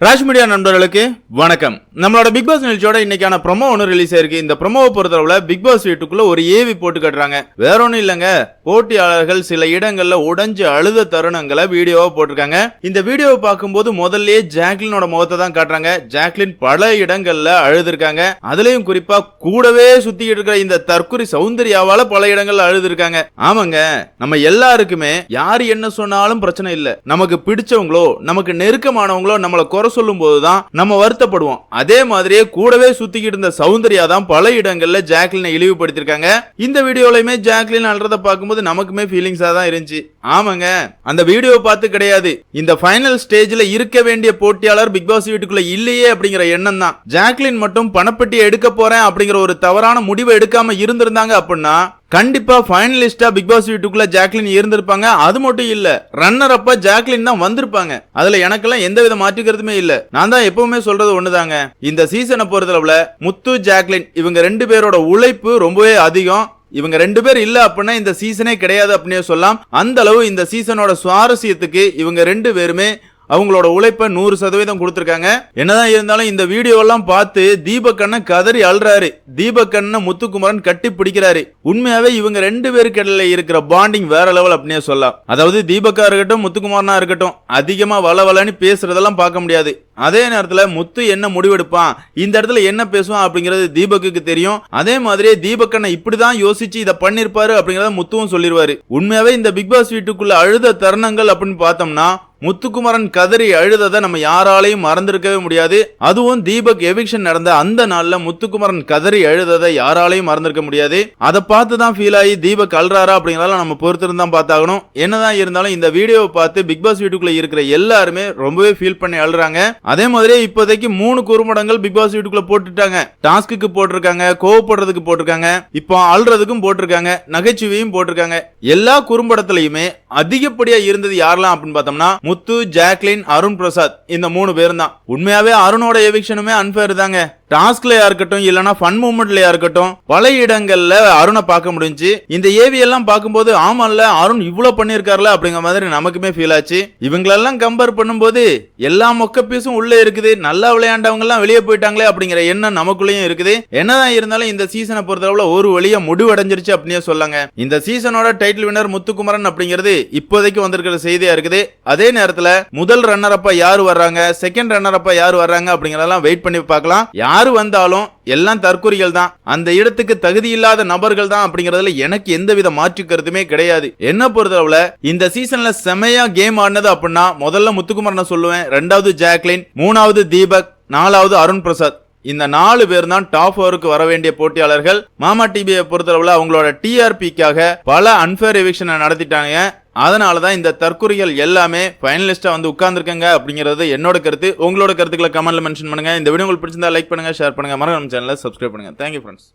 Raj media நண்பர்களுக்கு வணக்கம். நம்மளோட பிக் பாஸ் நிகழ்ச்சியோட இன்னைக்கான ப்ரோமோ ஒன்று ரிலீஸ் ஆயிருக்கு. இந்த ப்ரொமோவை பொறுத்தளவுல பிக் பாஸ் வீட்டுக்குள்ள ஒரு ஏவி போட்டு கட்டுறாங்க. வேற ஒன்றும் இல்லைங்க. போட்டியாளர்கள் சில இடங்கள்ல உடைஞ்சு அழுத தருணங்களை வீடியோவா போட்டிருக்காங்க. இந்த வீடியோவை பார்க்கும்போது முதல்லயே ஜாக்லினோட முகத்தை தான் காட்டுறாங்க. ஜாக்லின் பல இடங்கள்ல அழுதுருக்காங்க. அதுலயும் குறிப்பா கூடவே சுத்திக்கிட்டு இருக்கிற இந்த தற்குறி சௌந்தர்யாவால பல இடங்கள்ல அழுதுருக்காங்க. ஆமாங்க நம்ம எல்லாருக்குமே யார் என்ன சொன்னாலும் பிரச்சனை இல்ல. நமக்கு பிடிச்சவங்களோ நமக்கு நெருக்கமானவங்களோ நம்மளை குறை சொல்லும் போதுதான் நம்ம வருத்தப்படுவோம். அதே மாதிரியே கூடவே சுத்திக்கிட்டு இருந்த சௌந்தர்யா தான் பல இடங்கள்ல ஜாக்லினை இழிவுபடுத்திருக்காங்க. இந்த வீடியோலயுமே ஜாக்லின் அழுறத பார்க்கும்போது நமக்குமே ஃபீலிங்ஸா தான் இருந்துச்சு. ஆமாங்க அந்த வீடியோ பார்த்து கிடையாது. இந்த ஃபைனல் ஸ்டேஜ்ல இருக்க வேண்டிய போட்டியாளர் பிக் பாஸ் வீட்டுக்குள்ள இல்லையே அப்படிங்கிற எண்ணம் தான். ஜாக்லின் மட்டும் பணப்பெட்டி எடுக்க போறேன் அப்படிங்கிற ஒரு தவறான முடிவை எடுக்காம இருந்திருந்தாங்க அப்படின்னா கண்டிப்பா ஃபைனலிஸ்டா பிக் பாஸ் வீட்டுக்குள்ள ஜாக்லின் இருந்திருப்பாங்க. அது மட்டும் இல்ல ரன்னர் அப்ப ஜாக்லின் தான் வந்திருப்பாங்க. அதுல எனக்கெல்லாம் எந்த வித மாற்றுக்கிறதுமே இல்ல. நான் தான் எப்பவுமே சொல்றது ஒண்ணுதாங்க. இந்த சீசனை பொறுத்தளவுல முத்து ஜாக்லின் இவங்க ரெண்டு பேரோட உழைப்பு ரொம்பவே அதிகம். இவங்க ரெண்டு பேர் இல்ல அப்படின்னா இந்த சீசனே கிடையாது அப்படின்னு சொல்லலாம். அந்த அளவு இந்த சீசனோட சுவாரஸ்யத்துக்கு இவங்க ரெண்டு பேருமே அவங்களோட உழைப்பை நூறு சதவீதம் கொடுத்துருக்காங்க. என்னதான் இருந்தாலும் இந்த வீடியோவெல்லாம் பார்த்து தீபக் அண்ணன் கதறி அழுறாரு. தீபக் அண்ணன் முத்துக்குமரன் கட்டி பிடிக்கிறாரு. உண்மையாவே இவங்க ரெண்டு பேருக்கு இடையில இருக்கிற பாண்டிங் வேற லெவல் அப்படின்னே சொல்லலாம். அதாவது தீபக்கா இருக்கட்டும் முத்துக்குமாரனா இருக்கட்டும் அதிகமா வள வளன்னு பேசுறதெல்லாம் பார்க்க முடியாது. அதே நேரத்துல முத்து என்ன முடிவெடுப்பான் இந்த இடத்துல என்ன பேசுவான் அப்படிங்கிறது தீபக்குக்கு தெரியும். அதே மாதிரியே தீபக்கண்ணை இப்படிதான் யோசிச்சு இதை பண்ணிருப்பாரு அப்படிங்கறத முத்துவும் சொல்லிடுவாரு உண்மையாவே இந்த பிக் பாஸ் வீட்டுக்குள்ள அழுத தருணங்கள் அப்படின்னு பார்த்தோம்னா முத்துக்குமரன் கதறி அழுததை நம்ம யாராலையும் மறந்திருக்கவே முடியாது. அதுவும் தீபக் எவிக்ஷன் நடந்த அந்த நாள்ல முத்துக்குமரன் கதறி அழுததை யாராலையும் மறந்திருக்க முடியாது. அதை பார்த்து தான் ஃபீல் ஆகி தீபக் அழுறாரா அப்படிங்கிறதால நம்ம பொறுத்திருந்தான் பார்த்தாகணும். என்னதான் இருந்தாலும் இந்த வீடியோவை பார்த்து பிக் பாஸ் வீட்டுக்குள்ள இருக்கிற எல்லாருமே ரொம்பவே ஃபீல் பண்ணி அழுறாங்க. அதே மாதிரியே இப்போதைக்கு மூணு குறும்படங்கள் பிக் பாஸ் வீட்டுக்குள்ள போட்டுட்டாங்க. டாஸ்க்கு போட்டிருக்காங்க கோவப்படுறதுக்கு போட்டிருக்காங்க இப்போ அழுறதுக்கும் போட்டிருக்காங்க நகைச்சுவையும் போட்டிருக்காங்க. எல்லா குறும்படத்திலையுமே அதிகப்படியா இருந்தது யாரெல்லாம் அப்படின்னு பார்த்தோம்னா முத்து ஜாக்லின் அருண் பிரசாத் இந்த மூணு பேரும் தான் உண்மையாவே அருணோட எவிக்ஷனுமே அன்பேர் தாங்க. டாஸ்க்லயா இருக்கட்டும் இல்லனா ஃபன் மூமெண்ட்லயா இருக்கட்டும் பல இடங்கள்ல அருணை பார்க்க முடிஞ்சு இந்த ஏவி எல்லாம் பார்க்கும்போது ஆமால்ல அருண் இவ்வளவு பண்ணிருக்காருல அப்படிங்கிற மாதிரி நமக்குமே ஃபீல் ஆச்சு. இவங்களெல்லாம் கம்பேர் பண்ணும்போது எல்லா மொக்க பீஸும் உள்ள இருக்குது நல்லா விளையாண்டவங்க எல்லாம் வெளியே போயிட்டாங்களே அப்படிங்கிற எண்ணம் நமக்குள்ளேயும் இருக்குது. என்னதான் இருந்தாலும் இந்த சீசனை பொறுத்தளவுல ஒரு வழியா முடிவடைஞ்சிருச்சு அப்படின்னே சொல்லாங்க இந்த சீசனோட டைட்டில் வினர் முத்துக்குமரன் அப்படிங்கிறது இப்போதைக்கு வந்திருக்கிற செய்தியா இருக்குது. அதே நேரத்துல முதல் ரன்னர் அப்பா யாரு வர்றாங்க செகண்ட் ரன்னர் அப்பா யாரு வர்றாங்க அப்படிங்கறதெல்லாம் வெயிட் பண்ணி பார்க்கலாம். யார் வந்தாலும் எல்லாம் தற்கொலைகள் தான். அந்த இடத்துக்கு தகுதி இல்லாத நபர்கள் தான் அப்படிங்கறதுல எனக்கு எந்தவித மாற்று கருத்துமே கிடையாது. என்ன பொறுத்தளவுல இந்த சீசன்ல செமையா கேம் ஆடினது அப்படின்னா முதல்ல முத்துக்குமரனை சொல்லுவேன் ரெண்டாவது ஜாக்லின் மூணாவது தீபக் நாலாவது அருண் பிரசாத். இந்த நாலு பேர் தான் டாப் ஃபோருக்கு வர வேண்டிய போட்டியாளர்கள். மாமா டிபியை பொறுத்தளவுல அவங்களோட டிஆர்பிக்காக பல அன்பேர் எவிக்ஷனை நடத்திட்டாங்க. அதனால தான் இந்த தற்கொலைகள் எல்லாமே ஃபைனலிஸ்ட்டாக வந்து உட்காந்துருக்கங்க அப்படிங்கிறது என்னோட கருத்து. உங்களோட கருத்துக்களை கமெண்ட்ல மென்ஷன் பண்ணுங்க. இந்த வீடியோ உங்களுக்கு பிடிச்சிருந்தா லைக் பண்ணுங்க ஷேர் பண்ணுங்க. மறக்காம சேனலை சப்ஸ்கிரைப் பண்ணுங்க. Thank you friends